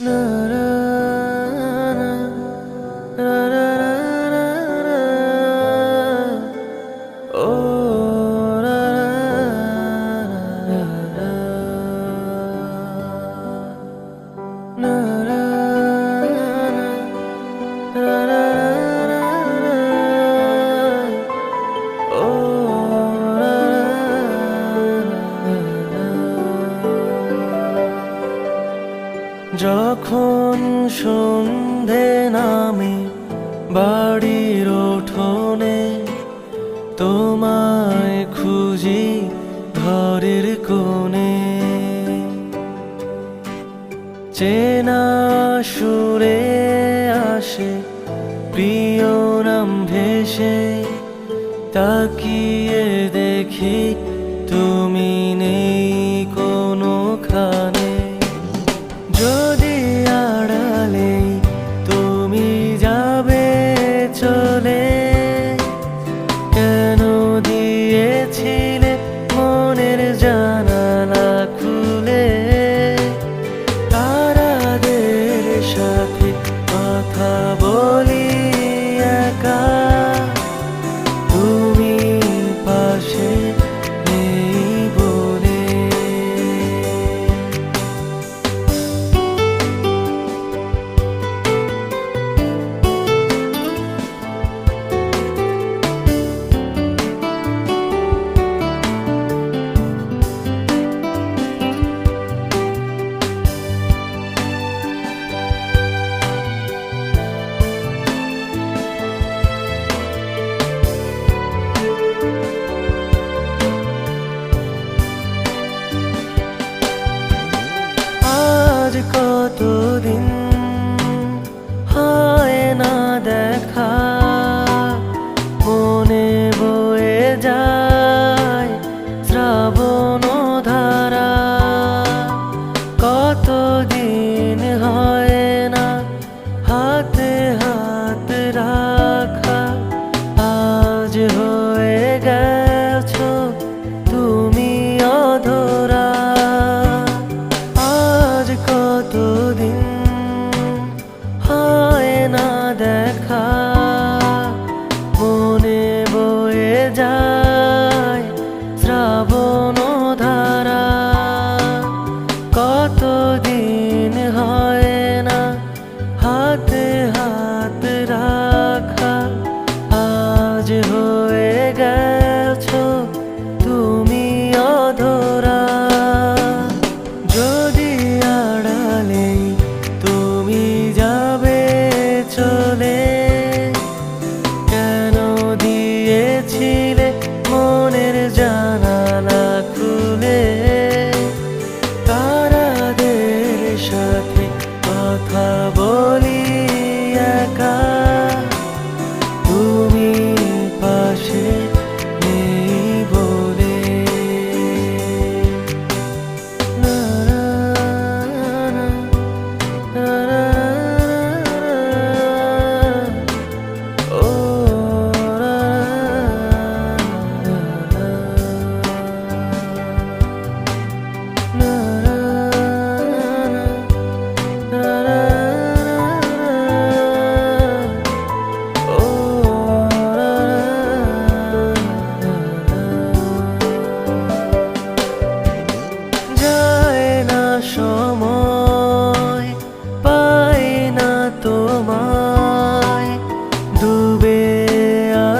na, na. যখন সন্ধে নামে বাড়ির উঠোনে, তোমায় খুঁজি ঘরের কোণে। চেনা সুরে আসে, প্রিয় নাম ভেসে, তাকিয়ে দেখি গেছে Acabou. good.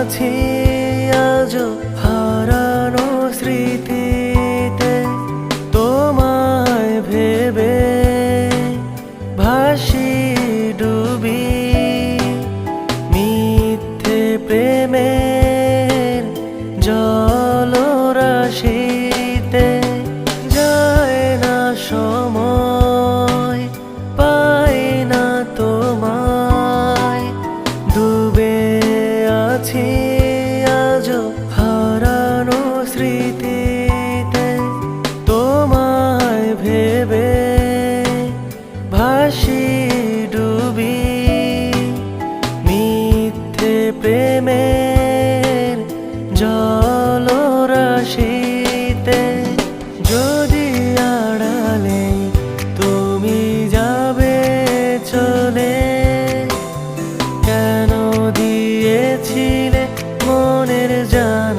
天。জান